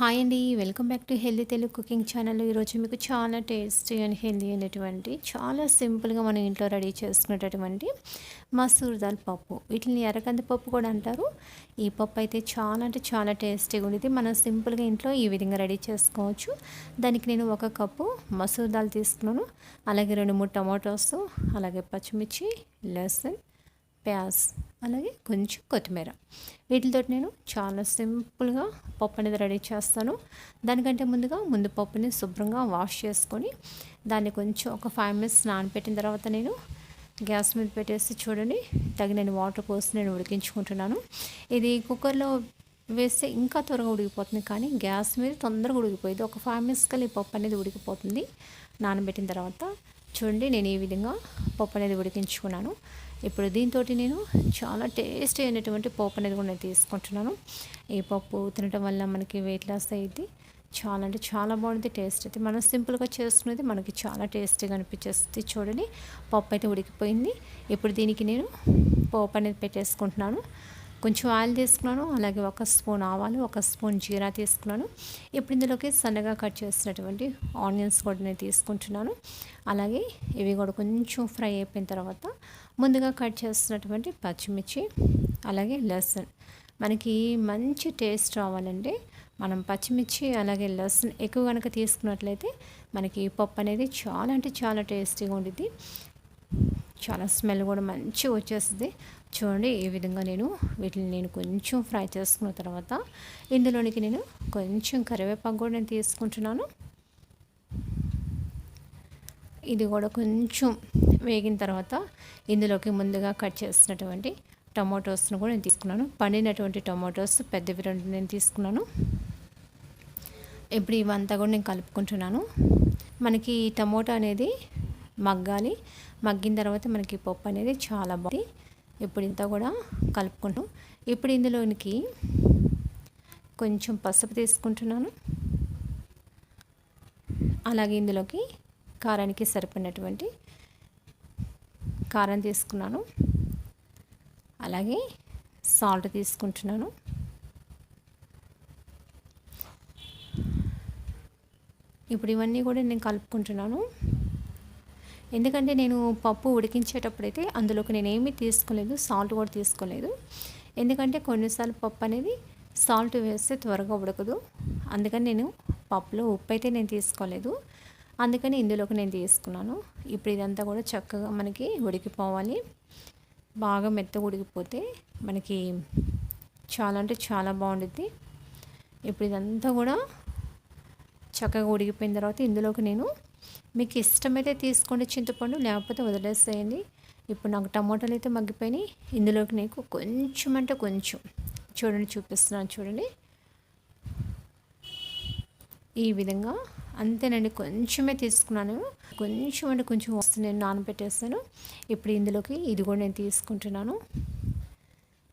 Hi అండి welcome back to healthy Telugu cooking channel ఈరోజు మీకు చాలా టేస్టీ అండ్ హెల్దీ అయినటువంటి చాలా సింపుల్గా మనం ఇంట్లో రెడీ చేసుకునేటటువంటి మసూర్ దాల్ పప్పు. వీటిని ఎర్రకంది పప్పు కూడా అంటారు. ఈ పప్పు అయితే చాలా అంటే చాలా టేస్టీగా ఉండేది. మనం సింపుల్గా ఇంట్లో ఈ విధంగా రెడీ చేసుకోవచ్చు. దానికి నేను ఒక కప్పు మసూర్ దాల్ తీసుకున్నాను. అలాగే రెండు మూడు టమాటోస్ అలాగే పచ్చిమిర్చి లెసన్ ప్యాస్ అలాగే కొంచెం కొత్తిమీర. వీటితో నేను చాలా సింపుల్గా పప్పు అనేది రెడీ చేస్తాను. దానికంటే ముందుగా ముందు పప్పుని శుభ్రంగా వాష్ చేసుకొని దాన్ని కొంచెం ఒక ఫైవ్ మినిట్స్ నానబెట్టిన తర్వాత నేను గ్యాస్ మీద పెట్టేసి చూడండి తగినన్ని వాటర్ పోసి నేను ఉడికించుకుంటున్నాను. ఇది కుక్కర్లో వేస్తే ఇంకా త్వరగా ఉడికిపోతుంది కానీ గ్యాస్ మీద తొందరగా ఉడికిపోయింది ఒక ఫైవ్ మినిట్స్ కల్లా ఈ పప్పు అనేది ఉడికిపోతుంది. నానబెట్టిన తర్వాత చూడండి నేను ఈ విధంగా పప్పు అనేది ఉడికించుకున్నాను. ఇప్పుడు దీంతో నేను చాలా టేస్టీ అయినటువంటి పప్పు అనేది కూడా నేను తీసుకుంటున్నాను. ఈ పప్పు తినటం వల్ల మనకి వెయిట్ లాస్ అయ్యింది చాలా అంటే చాలా బాగుంది టేస్ట్ అయితే. మనం సింపుల్గా చేసుకునేది మనకి చాలా టేస్టీగా అనిపించేస్తుంది చూడండి. పప్పు అయితే ఉడికిపోయింది. ఇప్పుడు దీనికి నేను పప్పు అనేది పెట్టేసుకుంటున్నాను. కొంచెం ఆయిల్ తీసుకున్నాను అలాగే ఒక స్పూన్ ఆవాలు ఒక స్పూన్ జీరా తీసుకున్నాను. ఇప్పుడు ఇందులోకి సన్నగా కట్ చేసినటువంటి ఆనియన్స్ కూడా నేను తీసుకుంటున్నాను. అలాగే ఇవి కూడా కొంచెం ఫ్రై అయిపోయిన తర్వాత ముందుగా కట్ చేసినటువంటి పచ్చిమిర్చి అలాగే లసన్ మనకి మంచి టేస్ట్ రావాలంటే మనం పచ్చిమిర్చి అలాగే లసన్ ఎక్కువ కనుక తీసుకున్నట్లయితే మనకి పప్పు అనేది చాలా అంటే చాలా టేస్టీగా ఉంటుంది చాలా స్మెల్ కూడా మంచిగా వచ్చేస్తుంది. చూడండి ఈ విధంగా నేను వీటిని నేను కొంచెం ఫ్రై చేసుకున్న తర్వాత ఇందులోనికి నేను కొంచెం కరివేపాకు కూడా నేను తీసుకుంటున్నాను. ఇది కూడా కొంచెం వేగిన తర్వాత ఇందులోకి ముందుగా కట్ చేసినటువంటి టమాటోస్ను కూడా నేను తీసుకున్నాను. పండినటువంటి టమాటోస్ పెద్దవి రెండు నేను తీసుకున్నాను. ఇప్పుడు ఇవంతా కూడా నేను కలుపుకుంటున్నాను. మనకి టమోటా అనేది మగ్గాలి. మగ్గిన తర్వాత మనకి పప్పు అనేది చాలా బాగుంది. ఇప్పుడు ఇంత కూడా కలుపుకుంటాం. ఇప్పుడు ఇందులోనికి కొంచెం పసుపు తీసుకుంటున్నాను. అలాగే ఇందులోకి కారానికి సరిపడినటువంటి కారం తీసుకున్నాను. అలాగే సాల్ట్ తీసుకుంటున్నాను. ఇప్పుడు ఇవన్నీ కూడా నేను కలుపుకుంటున్నాను. ఎందుకంటే నేను పప్పు ఉడికించేటప్పుడైతే అందులోకి నేను ఏమీ తీసుకోలేదు సాల్ట్ కూడా తీసుకోలేదు. ఎందుకంటే కొన్నిసార్లు పప్పు అనేది సాల్ట్ వేస్తే త్వరగా ఉడకదు. అందుకని నేను పప్పులో ఉప్పు అయితే నేను తీసుకోలేదు. అందుకని ఇందులోకి నేను తీసుకున్నాను. ఇప్పుడు ఇదంతా కూడా చక్కగా మనకి ఉడికిపోవాలి. బాగా మెత్తగా ఉడికిపోతే మనకి చాలా అంటే చాలా బాగుంటుంది ఇప్పుడు ఇదంతా కూడా చక్కగా ఉడికిపోయిన తర్వాత ఇందులోకి నేను మీకు ఇష్టమైతే తీసుకోండి చింతపండు లేకపోతే వదిలేసేయండి. ఇప్పుడు నాకు టమాటాలు అయితే మగ్గిపోయినాయి. ఇందులోకి నీకు కొంచెం అంటే కొంచెం. చూడండి చూపిస్తున్నాను చూడండి. ఈ విధంగా అంతేనండి కొంచెమే తీసుకున్నాను. కొంచెం అంటే కొంచెం వస్తుంది నేను నానబెట్టేస్తాను. ఇప్పుడు ఇందులోకి ఇది కూడా నేను తీసుకుంటున్నాను.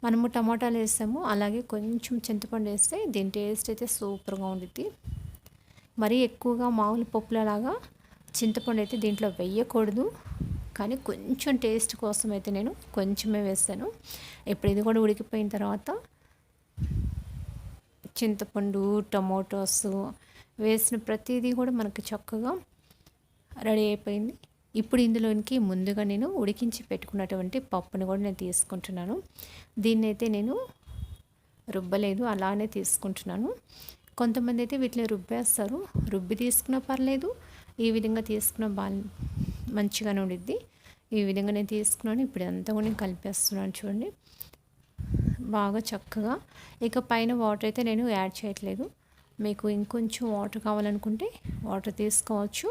మనము టమాటాలు వేసాము. అలాగే కొంచెం చింతపండు వేస్తే దీని టేస్ట్ అయితే సూపర్గా ఉంటుంది మరీ ఎక్కువగా మామూలు పప్పులలాగా చింతపండు అయితే దీంట్లో వేయకూడదు. కానీ కొంచెం టేస్ట్ కోసం అయితే నేను కొంచెమే వేస్తాను. ఇప్పుడు ఇది కూడా ఉడికిపోయిన తర్వాత చింతపండు టమోటోస్ వేసిన ప్రతిదీ కూడా మనకు చక్కగా రెడీ అయిపోయింది. ఇప్పుడు ఇందులోనికి ముందుగా నేను ఉడికించి పెట్టుకున్నటువంటి పప్పుని కూడా నేను తీసుకుంటున్నాను. దీన్ని అయితే నేను రుబ్బలేదు అలానే తీసుకుంటున్నాను. కొంతమంది అయితే వీటిని రుబ్బేస్తారు. రుబ్బి తీసుకున్నా పర్లేదు ఈ విధంగా తీసుకున్న బాల్ మంచిగానే ఉండిద్ది. ఈ విధంగా నేను తీసుకున్నాను. ఇప్పుడు అంతా కూడా నేను కలిపేస్తున్నాను చూడండి. బాగా చక్కగా. ఇక పైన వాటర్ అయితే నేను యాడ్ చేయట్లేదు. మీకు ఇంకొంచెం వాటర్ కావాలనుకుంటే వాటర్ తీసుకోవచ్చు.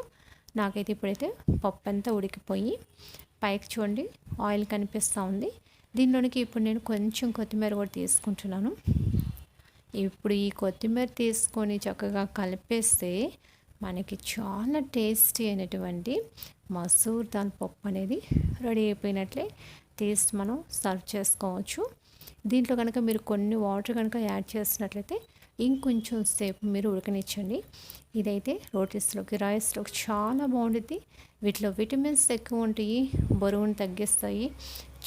నాకైతే ఇప్పుడైతే పప్పు అంతా ఉడికిపోయి పైకి చూడండి ఆయిల్ కనిపిస్తూ ఉంది. దీనిలోనికి ఇప్పుడు నేను కొంచెం కొత్తిమీర కూడా తీసుకుంటున్నాను. ఇప్పుడు ఈ కొత్తిమీర తీసుకొని చక్కగా కలిపేస్తే మనకి చాలా టేస్టీ అయినటువంటి మసూర్ దాల్ పప్పు అనేది రెడీ అయిపోయినట్లే టేస్ట్ మనం సర్వ్ చేసుకోవచ్చు. దీంట్లో కనుక మీరు కొన్ని వాటర్ కనుక యాడ్ చేసినట్లయితే ఇంకొంచెం సేపు మీరు ఉడకనిచ్చండి. ఇదైతే రోటీస్లోకి రైస్లోకి చాలా బాగుంటుంది వీటిలో విటమిన్స్ ఎక్కువ ఉంటాయి బరువును తగ్గిస్తాయి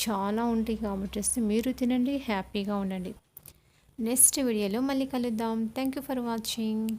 చాలా ఉంటాయి కాబట్టి మీరు తినండి హ్యాపీగా ఉండండి. నెక్స్ట్ వీడియోలో మళ్ళీ కలుద్దాం. Thank you for watching.